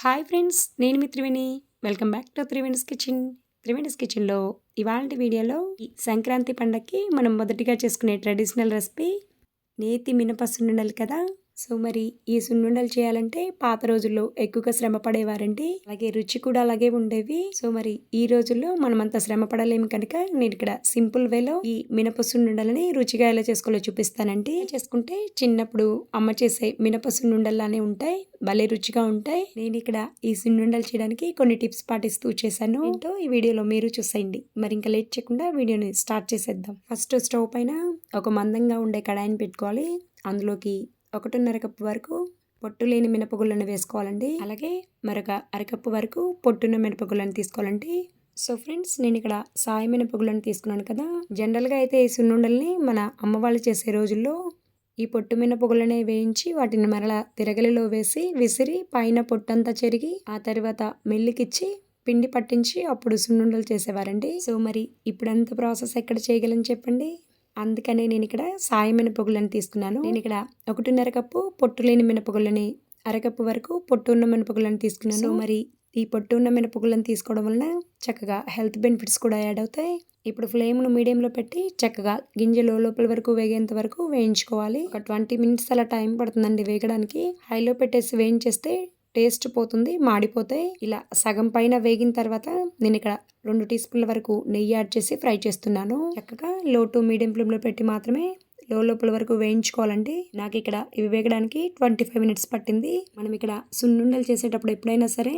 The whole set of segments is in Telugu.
హాయ్ ఫ్రెండ్స్ నేను మీ Triveni. Welcome back to Triveni's kitchen. Triveni's కిచెన్లో ఇవాళ వీడియోలో ఈ సంక్రాంతి పండగకి మనం మొదటిగా చేసుకునే ట్రెడిషనల్ రెసిపీ నేతి మినప సున్నుండలు కదా? సో మరి ఈ సున్నుండలు చేయాలంటే పాత రోజుల్లో ఎక్కువగా శ్రమ పడేవారండి. అలాగే రుచి కూడా అలాగే ఉండేవి. సో మరి ఈ రోజుల్లో మనం అంత శ్రమ పడలేము కనుక నేను ఇక్కడ సింపుల్ వేలో ఈ మినప సున్నుండలని రుచిగా ఎలా చేసుకోవాలో చూపిస్తానండి. చేసుకుంటే చిన్నప్పుడు అమ్మ చేసే మినప సున్నుండల్లానే ఉంటాయి. భలే రుచిగా ఉంటాయి. నేను ఇక్కడ ఈ సున్నుండలు చేయడానికి కొన్ని టిప్స్ పాటిస్తూ చేశాను. ఏంటో ఈ వీడియోలో మీరు చూసేయండి. మరి ఇంకా లేట్ చేయకుండా వీడియోని స్టార్ట్ చేసేద్దాం. ఫస్ట్ స్టవ్ పైన ఒక మందంగా ఉండే కడాయిని పెట్టుకోవాలి. అందులోకి ఒకటిన్నర కప్పు వరకు పొట్టు లేని మినపగుళ్ళను వేసుకోవాలండి. అలాగే మరొక అరకప్పు వరకు పొట్టున్న మినపగుళ్ళను తీసుకోవాలండి. సో ఫ్రెండ్స్ నేను ఇక్కడ సాయి మినపగుళ్ళని తీసుకున్నాను కదా. జనరల్గా అయితే ఈ సున్నుండల్ని మన అమ్మ వాళ్ళు చేసే రోజుల్లో ఈ పొట్టు మినపగుళ్ళనే వేయించి వాటిని మరలా తిరగలిలో వేసి విసిరి పైన పొట్టంతా చెరిగి ఆ తర్వాత మెల్లికిచ్చి పిండి పట్టించి అప్పుడు సున్నుండలు చేసేవారండి. సో మరి ఇప్పుడంత ప్రాసెస్ ఎక్కడ చేయగలని చెప్పండి? అందుకనే నేను ఇక్కడ సాయి మినపగుళ్ళని తీసుకున్నాను. నేను ఇక్కడ ఒకటిన్నర కప్పు పొట్టు లేని మినపగుళ్ళని అరకప్పు వరకు పొట్టు ఉన్న మినపగుళ్ళని తీసుకున్నాను. మరి ఈ పొట్టు ఉన్న మినపగుళ్ళని తీసుకోవడం వలన చక్కగా హెల్త్ బెనిఫిట్స్ కూడా యాడ్ అవుతాయి. ఇప్పుడు ఫ్లేమ్ను మీడియంలో పెట్టి చక్కగా గింజలు లోపల వరకు వేగేంత వరకు వేయించుకోవాలి. ఒక ట్వంటీ మినిట్స్ అలా టైం పడుతుందండి వేగడానికి. హైలో పెట్టేసి వేయించేస్తే టేస్ట్ పోతుంది మాడిపోతాయి. ఇలా సగం పైన వేగిన తర్వాత నేను ఇక్కడ రెండు టీ స్పూన్ల వరకు నెయ్యి యాడ్ చేసి ఫ్రై చేస్తున్నాను. చక్కగా లో టు మీడియం ఫ్లేమ్లో పెట్టి మాత్రమే లో లోపల వరకు వేయించుకోవాలండి. నాకు ఇక్కడ ఇవి వేగడానికి ట్వంటీ ఫైవ్ మినిట్స్ పట్టింది. మనం ఇక్కడ సున్నుండలు చేసేటప్పుడు ఎప్పుడైనా సరే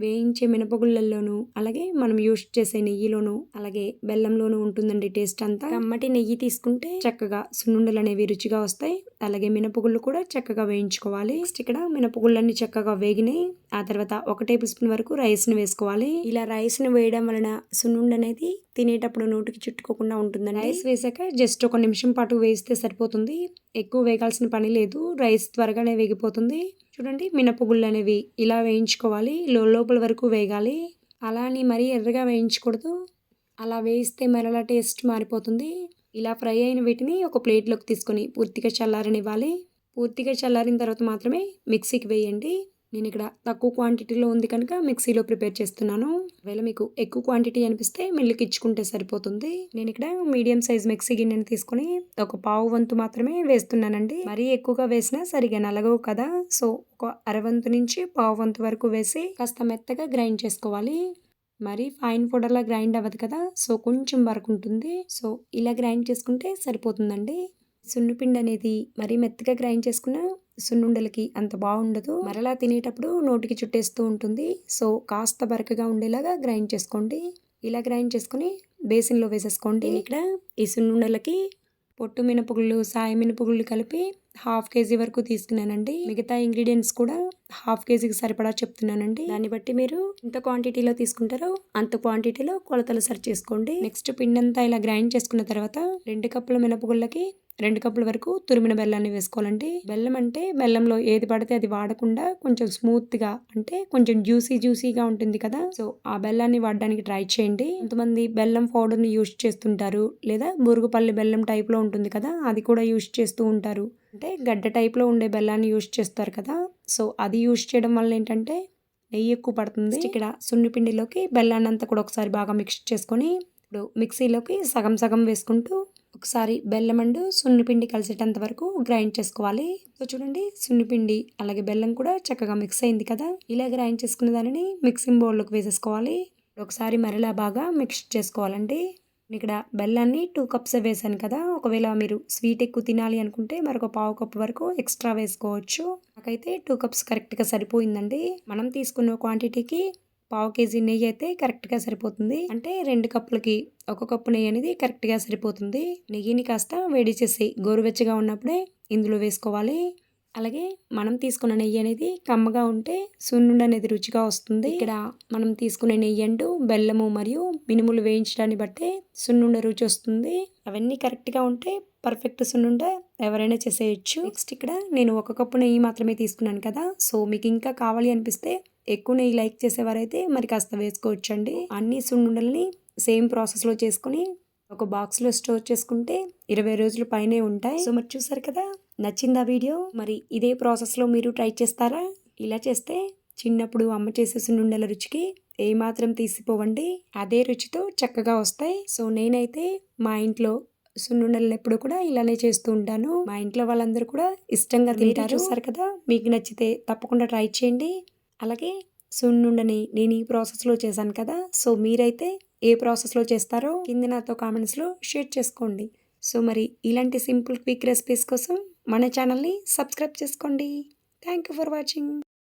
వేయించే మినపగుళ్ళల్లోనూ అలాగే మనం యూస్ చేసే నెయ్యిలోను అలాగే బెల్లంలోనూ ఉంటుందండి టేస్ట్ అంతా. కమ్మటి నెయ్యి తీసుకుంటే చక్కగా సున్నుండలు అనేవి రుచిగా వస్తాయి. అలాగే మినపగుళ్ళు కూడా చక్కగా వేయించుకోవాలి. నెక్స్ట్ ఇక్కడ మినపగుళ్ళన్ని చక్కగా వేగినాయి. ఆ తర్వాత ఒక టేబుల్ స్పూన్ వరకు రైస్ని వేసుకోవాలి. ఇలా రైస్ని వేయడం వలన సున్నుండ అనేది తినేటప్పుడు నోటికి చుట్టుకోకుండా ఉంటుందండి. రైస్ వేసాక జస్ట్ ఒక నిమిషం పాటు వేస్తే సరిపోతుంది. ఎక్కువ వేగాల్సిన పని లేదు. రైస్ త్వరగానే వేగిపోతుంది. చూడండి మినపగుళ్ళు అనేవి ఇలా వేయించుకోవాలి. లోపల వరకు వేగాలి. అలా అని మరీ ఎర్రగా వేయించకూడదు. అలా వేయిస్తే మరలా టేస్ట్ మారిపోతుంది. ఇలా ఫ్రై అయిన వీటిని ఒక ప్లేట్లోకి తీసుకొని పూర్తిగా చల్లారనివ్వాలి. పూర్తిగా చల్లారిన తర్వాత మాత్రమే మిక్సీకి వేయండి. నేను ఇక్కడ తక్కువ క్వాంటిటీలో ఉంది కనుక మిక్సీలో ప్రిపేర్ చేస్తున్నాను. ఒకవేళ మీకు ఎక్కువ క్వాంటిటీ అనిపిస్తే మిల్లుకి ఇచ్చుకుంటే సరిపోతుంది. నేను ఇక్కడ మీడియం సైజ్ మిక్సీ గిన్నెని తీసుకొని ఒక పావు వంతు మాత్రమే వేస్తున్నానండి. మరీ ఎక్కువగా వేసినా సరిగా నలగవు కదా. సో ఒక అరవంతు నుంచి పావు వంతు వరకు వేసి కాస్త మెత్తగా గ్రైండ్ చేసుకోవాలి. మరీ ఫైన్ పౌడర్లా గ్రైండ్ అవ్వదు కదా సో కొంచెం వరకు ఉంటుంది. సో ఇలా గ్రైండ్ చేసుకుంటే సరిపోతుందండి. సున్నుపిండి అనేది మరీ మెత్తగా గ్రైండ్ చేసుకున్న సున్నుండలకి అంత బాగుండదు. మరలా తినేటప్పుడు నోటికి చుట్టేస్తూ ఉంటుంది. సో కాస్త బరకగా ఉండేలాగా గ్రైండ్ చేసుకోండి. ఇలా గ్రైండ్ చేసుకుని బేసిన్లో వేసేసుకోండి. ఇక్కడ ఈ సున్నుండలకి పొట్టు మినపగుళ్ళు సాయ మినపగుళ్ళు కలిపి హాఫ్ కేజీ వరకు తీసుకున్నానండి. మిగతా ఇంగ్రీడియంట్స్ కూడా హాఫ్ కేజీకి సరిపడా చెప్తున్నానండి. దాన్ని బట్టి మీరు ఎంత క్వాంటిటీలో తీసుకుంటారో అంత క్వాంటిటీలో కొలతలు సరి చేసుకోండి. నెక్స్ట్ పిండి అంతా ఇలా గ్రైండ్ చేసుకున్న తర్వాత రెండు కప్పుల మినపగుళ్ళకి రెండు కప్పుల వరకు తురిమిన బెల్లాన్ని వేసుకోవాలండి. బెల్లం అంటే బెల్లంలో ఏది పడితే అది వాడకుండా కొంచెం స్మూత్గా అంటే కొంచెం జ్యూసీ జ్యూసీగా ఉంటుంది కదా. సో ఆ బెల్లాన్ని వాడడానికి ట్రై చేయండి. కొంతమంది బెల్లం పౌడర్ని యూస్ చేస్తుంటారు. లేదా మురుగుపల్లి బెల్లం టైప్లో ఉంటుంది కదా అది కూడా యూస్ చేస్తూ ఉంటారు. అంటే గడ్డ టైప్లో ఉండే బెల్లాన్ని యూస్ చేస్తారు కదా. సో అది యూస్ చేయడం వల్ల ఏంటంటే నెయ్యి ఎక్కువ పడుతుంది. ఇక్కడ సున్నిపిండిలోకి బెల్లాన్ని అంతా కూడా ఒకసారి బాగా మిక్స్ చేసుకొని ఇప్పుడు మిక్సీలోకి సగం సగం వేసుకుంటూ ఒకసారి బెల్లం అండ్ సున్నిపిండి కలిసేటంత వరకు గ్రైండ్ చేసుకోవాలి. సో చూడండి సున్నిపిండి అలాగే బెల్లం కూడా చక్కగా మిక్స్ అయింది కదా? ఇలా గ్రైండ్ చేసుకున్న దానిని మిక్సింగ్ బౌల్లోకి వేసేసుకోవాలి. ఒకసారి మరలా బాగా మిక్స్ చేసుకోవాలండి. ఇక్కడ బెల్లాన్ని టూ కప్స్ వేసాను కదా? ఒకవేళ మీరు స్వీట్ ఎక్కువ తినాలి అనుకుంటే మరొక పావు కప్ వరకు ఎక్స్ట్రా వేసుకోవచ్చు. నాకైతే టూ కప్స్ కరెక్ట్గా సరిపోయిందండి. మనం తీసుకున్న క్వాంటిటీకి పావు కేజీ నెయ్యి అయితే కరెక్ట్గా సరిపోతుంది. అంటే రెండు కప్పులకి ఒక కప్పు నెయ్యి అనేది కరెక్ట్గా సరిపోతుంది. నెయ్యిని కాస్త వేడి చేసి గోరువెచ్చగా ఉన్నప్పుడే ఇందులో వేసుకోవాలి. అలాగే మనం తీసుకున్న నెయ్యి అనేది కమ్మగా ఉంటే సున్నుండ అనేది రుచిగా వస్తుంది. ఇక్కడ మనం తీసుకునే నెయ్యి అంటూ బెల్లము మరియు మినుములు వేయించడాన్ని బట్టే సున్నుండ రుచి వస్తుంది. అవన్నీ కరెక్ట్గా ఉంటే పర్ఫెక్ట్ సున్నుండ ఎవరైనా చేసేయచ్చు. నెక్స్ట్ ఇక్కడ నేను ఒక కప్పు నెయ్యి మాత్రమే తీసుకున్నాను కదా. సో మీకు ఇంకా కావాలి అనిపిస్తే ఎక్కువ నెయ్యి లైక్ చేసేవారైతే మరి కాస్త వేసుకోవచ్చండి. అన్ని సున్నుండల్ని సేమ్ ప్రాసెస్లో చేసుకుని ఒక బాక్స్లో స్టోర్ చేసుకుంటే ఇరవై రోజుల పైనే ఉంటాయి. సో మరి చూసారు కదా నచ్చిందా వీడియో? మరి ఇదే ప్రాసెస్లో మీరు ట్రై చేస్తారా? ఇలా చేస్తే చిన్నప్పుడు అమ్మ చేసే సున్నుండల రుచికి ఏమాత్రం తీసిపోవండి. అదే రుచితో చక్కగా వస్తాయి. సో నేనైతే మా ఇంట్లో సున్నుండలు ఎప్పుడు కూడా ఇలానే చేస్తూ ఉంటాను. మా ఇంట్లో వాళ్ళందరూ కూడా ఇష్టంగా తింటారు. చూసారు కదా మీకు నచ్చితే తప్పకుండా ట్రై చేయండి. అలాగే సున్నుండని నేను ఈ ప్రాసెస్లో చేశాను కదా సో మీరైతే ఏ ప్రాసెస్లో చేస్తారో కింద నాతో కామెంట్స్లో షేర్ చేసుకోండి. సో మరి ఇలాంటి సింపుల్ క్విక్ రెసిపీస్ కోసం మన ఛానల్ని సబ్స్క్రైబ్ చేసుకోండి. Thank you for watching.